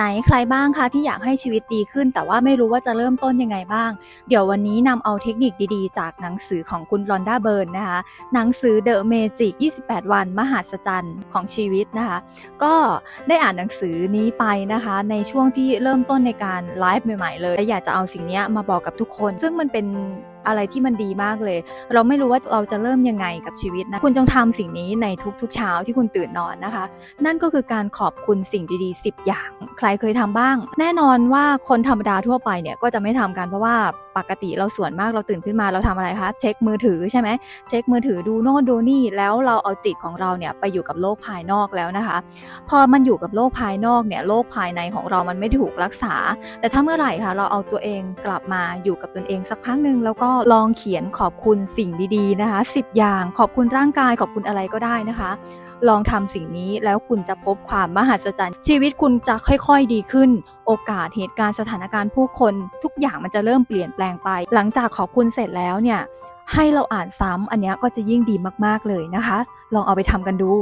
ไหนใครบ้างคะที่อยากให้ชีวิตดีขึ้น แต่ว่าไม่รู้ว่าจะเริ่มต้นยังไงบ้าง เดี๋ยววันนี้นำเอาเทคนิคดีๆ จากหนังสือของคุณลอนด้าเบิร์นนะคะหนังสือ The Magic 28 วัน มหัศจรรย์ของชีวิตนะคะ ก็ได้อ่านหนังสือนี้ไปนะคะ ในช่วงที่เริ่มต้นในการไลฟ์ใหม่ๆเลยและอยากจะเอาสิ่งนี้มาบอกกับทุกคน ซึ่งมันเป็นอะไรที่มันดีมากเลย เราไม่รู้ว่าเราจะเริ่มยังไงกับชีวิตนะคุณจงทำสิ่งนี้ในทุกๆเช้าที่คุณตื่นนอนนะคะ นั่นก็คือการขอบคุณสิ่งดีๆ 10 อย่าง ใครเคยทำบ้าง แน่นอนว่าคนธรรมดาทั่วไปเนี่ยก็จะไม่ทำกันเพราะว่า ปกติเราส่วนมากเราตื่นขึ้นมาเราทำอะไรคะเช็คมือถือใช่ไหมเช็คมือถือดูโน่นดูนี่ แล้วเราเอาจิตของเราเนี่ยไปอยู่กับโลกภายนอกแล้วนะคะ พอมันอยู่กับโลกภายนอกเนี่ยโลกภายในของเรามันไม่ถูกรักษา แต่ถ้าเมื่อไหร่คะเราเอาตัวเองกลับมาอยู่กับตนเองสักพักหนึ่งแล้วก็ลองเขียนขอบคุณสิ่งดีๆนะคะ 10 อย่างขอบคุณร่างกายขอบคุณอะไรก็ได้นะคะลองทำสิ่งนี้แล้วคุณจะพบความมหัศจรรย์ ชีวิตคุณจะค่อยๆดีขึ้น โอกาสเหตุการณ์สถานการณ์ผู้คน ทุกอย่างมันจะเริ่มเปลี่ยนแปลงไป หลังจากขอบคุณเสร็จแล้วเนี่ยให้เราอ่านซ้ำอันนี้ก็จะยิ่งดีมากๆเลยนะคะ ลองเอาไปทำกันดู